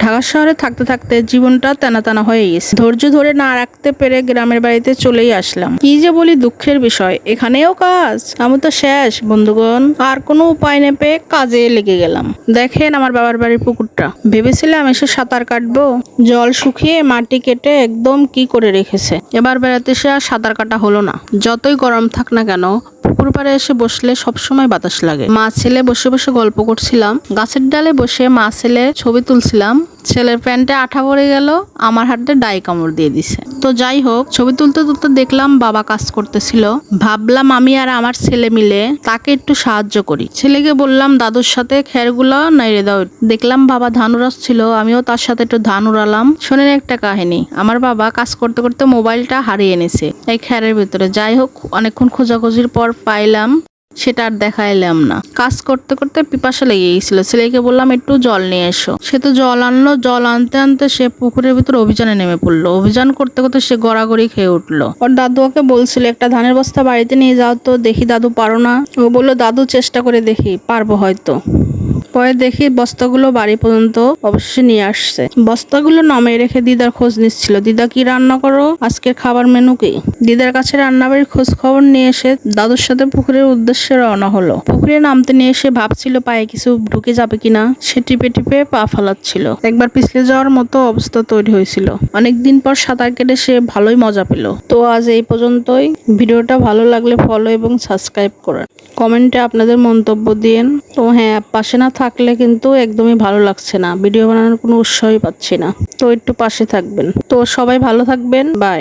ঢাকা শহরে থাকতে থাকতে জীবনটা টানা টানা হয়ে গেছে। ধৈর্য ধরে না রাখতে পেরে গ্রামের বাড়িতে চলেই আসলাম। কি যে বলি দুঃখের বিষয়, এখানেও কাজ, আমি তো শেষ। বন্ধুগণ, আর কোনো উপায় না পেয়ে কাজে লেগে গেলাম। দেখেন আমার বাবার বাড়ির পুকুরটা। ভেবেছিলাম এসে সাঁতার কাটবো। জল শুকিয়ে মাটি কেটে একদম কি করে রেখেছে? এবার বেড়াতে সে আর সাঁতার কাটা হলো না। যতই গরম থাক না কেন পুকুর পাড়ে এসে বসলে সবসময় বাতাস লাগে। মা ছেলে বসে বসে গল্প করছিলাম। গাছের ডালে বসে মা ছেলে ছবি তুলছিলাম। ছেলের প্যান্টে আঠা পড়ে গেল। আমার হাতে ডাই কামড় দিয়ে দিছে। তো যাই হোক, ছবি তুলতে তুলতে দেখলাম বাবা কাজ করতেছিল। ভাবলাম আমি আর আমার ছেলে মিলে তাকে একটু সাহায্য করি। ছেলেকে বললাম, দাদুর সাথে খেরগুলো নাইড়ে দাও। দেখলাম বাবা ধান উড়াচ্ছিল, আমিও তার সাথে একটু ধান উড়ালাম। শোনেন একটা কাহিনী, আমার বাবা কাজ করতে করতে মোবাইলটা হারিয়ে এনেছে এই খেরের ভিতরে। যাই হোক, অনেকক্ষণ খোঁজাখুঁজির পর পাইলাম। সেটা আর দেখা এলাম না। কাজ করতে করতে পিপাসা লেগে গেছিল। ছেলেকে বললাম, একটু জল নিয়ে এসো। সে তো জল আনলো। জল আনতে আনতে সে পুকুরের ভিতর অভিযানে নেমে পড়ল। অভিযান করতে করতে সে গড়াগড়ি খেয়ে উঠল। ওর দাদু ওকে বলছিল, একটা ধানের বস্তা বাড়িতে নিয়ে যাও তো, দেখি দাদু পারো না? ও বলল, দাদু, চেষ্টা করে দেখি, পারব হয়তো। পরে দেখি বস্তাগুলো বাড়ি পর্যন্ত অবশ্যই নিয়ে আসছে। বস্তাগুলো নামিয়ে রেখে দিদার খোঁজ নিচ্ছিল। দিদা, কি রান্না করো? আজকের খাবার মেনু কি? দিদার কাছে রান্নাবাড়ির খোঁজ খবর নিয়ে এসে দাদুর সাথে পুকুরের উদ্দেশ্যে রওনা হলো। পুকুরে নামতে নিয়ে এসে ভাবছিল পায়ে কিছু ঢুকে যাবে কিনা। সে টিপে টিপে পা ফালাচ্ছিল। একবার পিছলে যাওয়ার মতো অবস্থা তৈরি হয়েছিল। অনেকদিন পর সাঁতার কেটে সে ভালোই মজা পেল। তো আজ এই পর্যন্তই। ভিডিওটা ভালো লাগলে ফলো এবং সাবস্ক্রাইব করেন। কমেন্টে আপনাদের মন্তব্য দিয়েন তো হ্যাঁ পাশে না থাকলে কিন্তু একদমই ভালো লাগছে না। ভিডিও বানানোর কোনো উৎসাহই পাচ্ছি না। তো একটু পাশে থাকবেন। তো সবাই ভালো থাকবেন। বাই